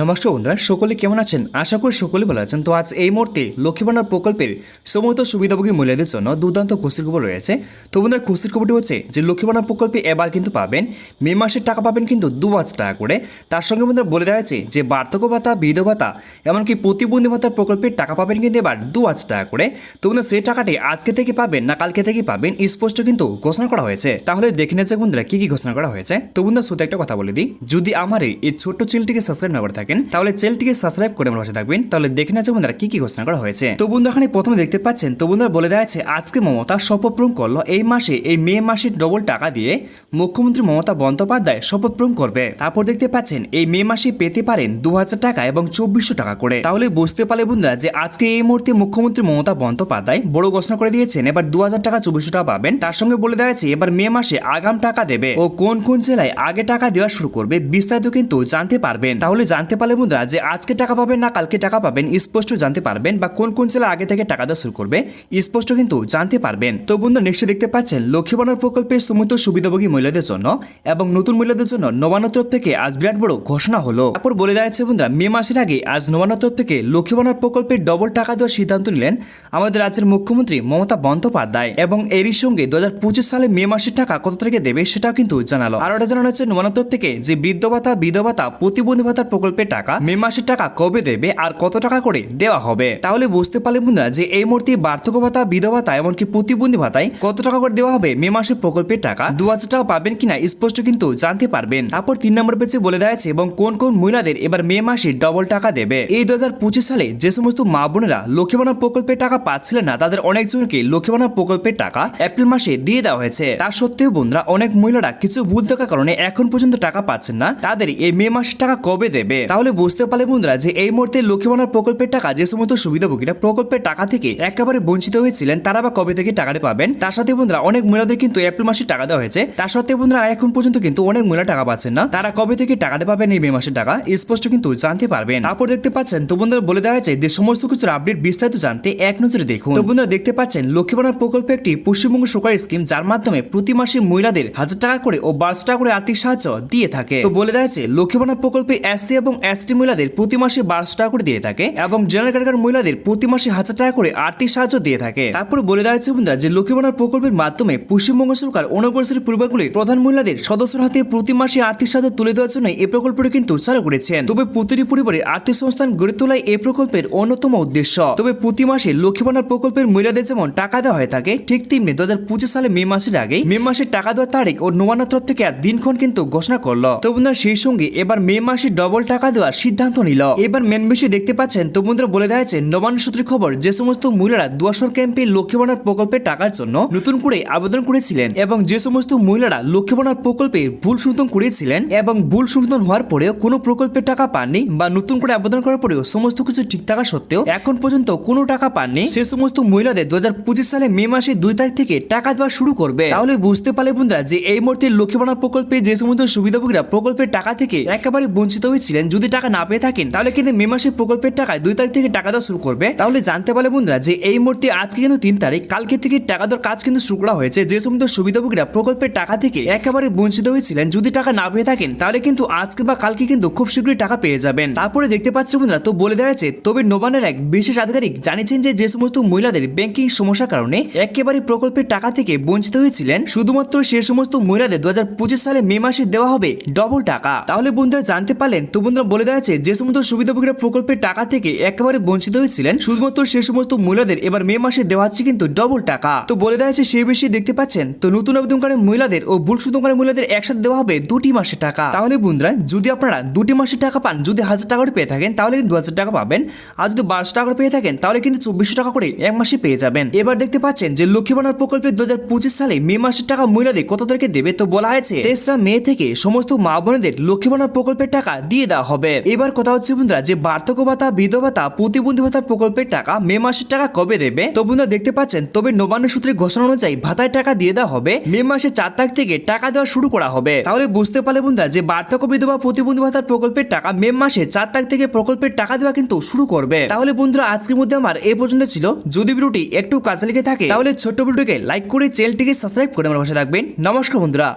নমস্কার বন্ধুরা, সকলে কেমন আছেন? আশা করি সকলে ভালো আছেন। তো আজ এই মুহূর্তে লক্ষ্মী ভান্ডার প্রকল্পের সমস্ত সুবিধাভোগী মহিলাদের জন্য দুর্দান্ত খুশির খবর রয়েছে। তো বন্ধুরা, খুশির খবরটি হচ্ছে যে লক্ষ্মী ভান্ডার প্রকল্পে এবার কিন্তু পাবেন, মে মাসের টাকা পাবেন কিন্তু দু হাজার টাকা করে। তার সঙ্গে বন্ধুরা বলে দেওয়া হয়েছে যে, বার্ধক্য ভাতা, বিধবা ভাতা, এমনকি প্রতিবন্ধী ভাতার প্রকল্পের টাকা পাবেন কিন্তু এবার দু হাজার টাকা করে। তো বন্ধুরা, সেই টাকাটি আজকে থেকে পাবেন না কালকে থেকে পাবেন, স্পষ্ট কিন্তু ঘোষণা করা হয়েছে। তাহলে দেখে নিচ্ছে বন্ধুরা, কি কি ঘোষণা করা হয়েছে। তো বন্ধুরা, শুধু একটা কথা বলে দিই, যদি আমার এই এই ছোট্ট চ্যানেলটিকে সাবস্ক্রাইব না করে থাকেন, তাহলে চ্যানেলটিকে সাবস্ক্রাইব করে আমার পাশে থাকবেন। তাহলে দেখে নিচ্ছে বন্ধুরা কি কি ঘোষণা করা হয়েছে। তো বন্ধুরা এখানে প্রথমে দেখতে পাচ্ছেন, তো বন্ধুরা বলে দেওয়া আছে, আজকে মমতা শপথ পূরণ করল, এই মাসে, এই মে মাসে ডবল টাকা দিয়ে মুখ্যমন্ত্রী মমতা বন্দ্যোপাধ্যায় শপথ পূরণ করবে। তারপর দেখতে পাচ্ছেন, এই মে মাসে পেতে পারেন দু হাজার টাকা এবং চব্বিশশো টাকা করে। তাহলে বুঝতে পারলে বন্ধুরা যে আজকে এই মুহূর্তে মুখ্যমন্ত্রী মমতা বন্দ্যোপাধ্যায় বড় ঘোষণা করে দিয়েছেন, এবার দু হাজার টাকা, চব্বিশশো টাকা পাবেন। তার সঙ্গে বলে দেওয়া আছে, এবার মে মাসে আগাম টাকা দেবে। ও কোন কোন জেলায় আগে টাকা দেওয়া শুরু করবে, বিস্তারিত কিন্তু জানতে পারবেন। তাহলে জানতে পারলে বন্ধুরা যে আজকে টাকা পাবেন না, কালকে টাকা পাবেন, স্পষ্ট জানতে পারবেন বা কোন কোন জেলা আগে থেকে টাকা দেওয়া শুরু করবে, স্পষ্ট কিন্তু জানতে পারবেন। তো বন্ধু নেক্সট দেখতে পাচ্ছেন, লক্ষ্মী ভান্ডার প্রকল্পের সমস্ত সুবিধাভোগী মহিলাদের জন্য এবং নতুন মহিলাদের জন্য নবান্ন তরফ থেকে আজ বিরাট বড় ঘোষণা হলো। তারপর বলে দেওয়া বন্ধুরা, মে মাসের আগে আজ নবান্ন তরফ থেকে লক্ষ্মী ভান্ডার প্রকল্পের ডবল টাকা দেওয়ার সিদ্ধান্ত নিলেন আমাদের রাজ্যের মুখ্যমন্ত্রী মমতা বন্দ্যোপাধ্যায় এবং এরই সঙ্গে দু হাজার পঁচিশ সালে মে মাসের টাকা কত তারিখে দেবে সেটাও কিন্তু জানালো। আর ওটা জানানো হচ্ছে, নবান্ন তরফ থেকে যে বৃদ্ধ ভাতা, বিধবা প্রতিবন্ধী ভাতার প্রকল্পের টাকা, মে মাসের টাকা কবে দেবে আর কত টাকা করে দেওয়া হবে? তাহলে বুঝতে পারলে বন্ধুরা যে এই মুহূর্তে বার্ধক্য ভাতা, বিধবা ভাতা, এমনকি প্রতিবন্ধী ভাতায় কত টাকা করে দেওয়া হবে মে মাসের প্রকল্পের টাকা? দু হাজার টাকা পাবেন কিনা স্পষ্ট কিন্তু জানতে পারবেন। তারপর তিন নম্বর পেজে বলে দেওয়া এবং কোন কোন মহিলাদের এবার মে মাসে ডবল টাকা দেবে? এই দু হাজার পঁচিশ সালে যে সমস্ত মা বোনেরা লক্ষ্মীবানা প্রকল্পের টাকা পাচ্ছিলেন না, তাদের অনেকজনকে লক্ষ্মীবানা প্রকল্পের টাকা এপ্রিল মাসে দিয়ে দেওয়া হয়েছে। তা সত্ত্বেও বন্ধুরা, অনেক মহিলারা কিছু ভুল থাকার কারণে এখন পর্যন্ত টাকা পাচ্ছেন না। তাদের এই মে মাসের টাকা কবে দেবে? তাহলে বুঝতে পারলে বন্ধুরা যে এই মুহূর্তে লক্ষ্মীবানার প্রকল্পের টাকা যে সমস্ত সুবিধাভোগীরা প্রকল্পের টাকা থেকে একেবারে বঞ্চিত হয়েছিলেন, তারা বা কবে থেকে টাকাটা পাবেন? তার সাথে বন্ধুরা অনেক মহিলাদের কিন্তু এপ্রিল মাসে টাকা দেওয়া হয়েছে। তার সত্ত্বেও বন্ধুরা এখন পর্যন্ত কিন্তু অনেক মহিলা টাকা পাচ্ছেন না। তারা কবে থেকে টাকাটা পাবেন এই মে মাসের টাকা, স্পষ্ট কিন্তু জানতে পারবেন। তারপর দেখতে পাচ্ছেন, তো বন্ধুরা বলে দেওয়া হয়েছে যে সমস্ত কিছুর আপডেট বিস্তারিত জানতে এক নজরে দেখুন। তো বন্ধুরা দেখতে পাচ্ছেন, লক্ষ্মীবানার প্রকল্প একটি পশ্চিমবঙ্গ সরকারি স্কিম, যার মাধ্যমে প্রতি মাসে মহিলাদের হাজার টাকা করে ও বারোশো টাকা করে আর্থিক সাহায্য দিয়ে থাকে। তো বলে দেওয়া হয়েছে, লক্ষ্মীবানার প্রকল্পে এসসি এবং এসটি মহিলাদের প্রতি মাসে বারোশো টাকা করে দিয়ে থাকে এবং জেনারেল ক্যাটাগরি মহিলাদের প্রতি মাসে হাজার টাকা করে আর্থিক সাহায্য দিয়ে থাকে। তারপরে বলে দেওয়া হচ্ছে বন্ধুরা যে লক্ষ্মীবানার প্রকল্পের মাধ্যমে পশ্চিমবঙ্গ সরকার অনগ্রসর পরিবারগুলির প্রধান মহিলাদের সদস্যর হাতে প্রতি মাসে আর্থিক সাহায্য তুলে দেওয়ার জন্য এই প্রকল্পটি কিন্তু চালু করেছেন। তবে প্রতিটি পরিবারে আর্থিক সংস্থান গড়ে তোলাই এই প্রকল্পের অন্যতম উদ্দেশ্য। তবে প্রতি মাসে লক্ষ্মীবানার প্রকল্পের মহিলাদের যেমন টাকা দেওয়া হয়ে থাকে, ঠিক তেমনি দু হাজার পঁচিশ সালে মে মাসের আগে মে মাসের টাকা দেওয়ার তারিখ ও নবান্ন তরফ থেকে দিনক্ষণ কিন্তু ঘোষণা করল। তো বন্ধুরা সেই সঙ্গে এবার মে মাসে ডবল টাকা দেওয়ার সিদ্ধান্ত নিল। এবার মেন বিষয় দেখতে পাচ্ছেন তো বন্ধুরা বলে দেওয়া হয়েছে নবান্ন সূত্রের খবর, যে সমস্ত মহিলারা দুয়াশর ক্যাম্পে লক্ষ্মীবানার প্রকল্পের টাকার জন্য নতুন করে আবেদন করেছিলেন এবং যে সমস্ত মহিলারা লক্ষ্মীবানার প্রকল্পে ভুল সংশোধন করেছিলেন এবং ভুল সংশোধন হওয়ার পরেও কোনো প্রকল্পের টাকা পাননি বা নতুন করে আবেদন করার পরেও সমস্ত কিছু ঠিক থাকা সত্ত্বেও এখন পর্যন্ত কোনো টাকা পাননি, সে সমস্ত মহিলাদের দু হাজার পঁচিশ সালে মে মাসে দুই তারিখ থেকে টাকা দেওয়া শুরু করবে। তাহলে বুঝতে পারলে বন্ধুরা যে এই মুহূর্তে লক্ষ্মীবানার প্রকল্পে যে সমস্ত সুবিধাভোগীরা প্রকল্পের টাকা থেকে একেবারে বঞ্চিত হয়েছিলেন যদি টাকা না পেয়ে থাকেন, তাহলে কিন্তু মে মাসের প্রকল্পের টাকায় দুই তারিখ থেকে টাকা দেওয়া শুরু করবে। তাহলে জানতে পারলে বন্ধুরা যে এই মুহূর্তে আজকে কিন্তু তিন তারিখ, কালকে থেকে টাকা দেওয়ার কাজ কিন্তু শুরু করা হয়েছে। যে সমস্ত সুবিধাভোগীরা প্রকল্পের টাকা থেকে একেবারে বঞ্চিত হয়েছিলেন, যদি টাকা না পেয়ে থাকেন, তাহলে কিন্তু আজকে বা কালকে কিন্তু খুব শীঘ্রই টাকা পেয়ে যাবেন। তারপরে দেখতে পাচ্ছি বন্ধুরা, তো বলে দেওয়া হয়েছে, তবে নোবানের এক বিশেষ আধিকারিক জানিয়েছেন যে যে সমস্ত মহিলাদের ব্যাংকিং সমস্যার কারণে একেবারে প্রকল্পের টাকা থেকে বঞ্চিত হয়েছিলেন, শুধুমাত্র সে সমস্ত মহিলাদের দু হাজার পঁচিশ সালে মে মাসে দেওয়া হবে ডবল টাকা। তাহলে বন্ধুরা জানতে পারলেন, তো বন্ধুরা বলে দেওয়া যে সমস্ত সুবিধাভোগীরা প্রকল্পের টাকা থেকে একেবারে বঞ্চিত হয়েছিলেন। শুধুমাত্র সে সমস্ত মহিলাদের এবার মে মাসে দেওয়া হচ্ছে কিন্তু ডবল টাকা। তো বলে দেওয়া আছে সেই বিষয়ে দেখতে পাচ্ছেন। তো নতুন আবেদনকারী মহিলাদের ও ভুল শুধুকারী মহিলাদের একসাথে দেওয়া হবে দুটি মাসে টাকা। তাহলে বন্ধুরা, যদি আপনারা দুটি মাসে টাকা পান, যদি হাজার টাকা করে পেয়ে থাকেন, তাহলে কিন্তু দু হাজার টাকা পাবেন। আর যদি বারোশো টাকা পেয়ে থাকেন, তাহলে কিন্তু চব্বিশশো টাকা করে এক মাসে পেয়ে যাবেন। এবার দেখতে পাচ্ছেন যে লক্ষ্মীবানার প্রকল্পে দু হাজার পঁচিশ সালে মে মাসের টাকা মহিলাদের কত তারিখে দেবে? তো বলা হয়েছে, তেসরা মে থেকে সমস্ত মা বোনেদের লক্ষ্মীবানার প্রকল্পের টাকা দিয়ে দেওয়া হবে। এবার কথা হচ্ছে বন্ধুরা যে বার্ধক্য ভাতা, বিধবা ভাতা, প্রতিবন্ধী ভাতা প্রকল্পের টাকা মে মাসের টাকা কবে দেবে? তো বন্ধুরা দেখতে পাচ্ছেন, তবে নবান্ন সূত্রের ঘোষণা অনুযায়ী ভাতায় টাকা দিয়ে দেওয়া হবে। মে মাসের চার তারিখ থেকে টাকা দেওয়া শুরু করা হবে। তাহলে বুঝতে পারলে বন্ধুরা যে বার্ধক্য, বিধবা, প্রতিবন্ধী ভাতার প্রকল্পের টাকা মে মাসের চার তারিখ থেকে প্রকল্পের টাকা দেওয়া কিন্তু শুরু করবে। তাহলে বন্ধুরা আজকের মধ্যে আমার এই পর্যন্ত ছিল। যদি ভিডিওটি একটু কাজে লেগে থাকে, তাহলে ছোট্ট ভিডিওটিকে লাইক করে চ্যানেলটিকে সাবস্ক্রাইব করে আমার পাশে থাকবেন। নমস্কার বন্ধুরা।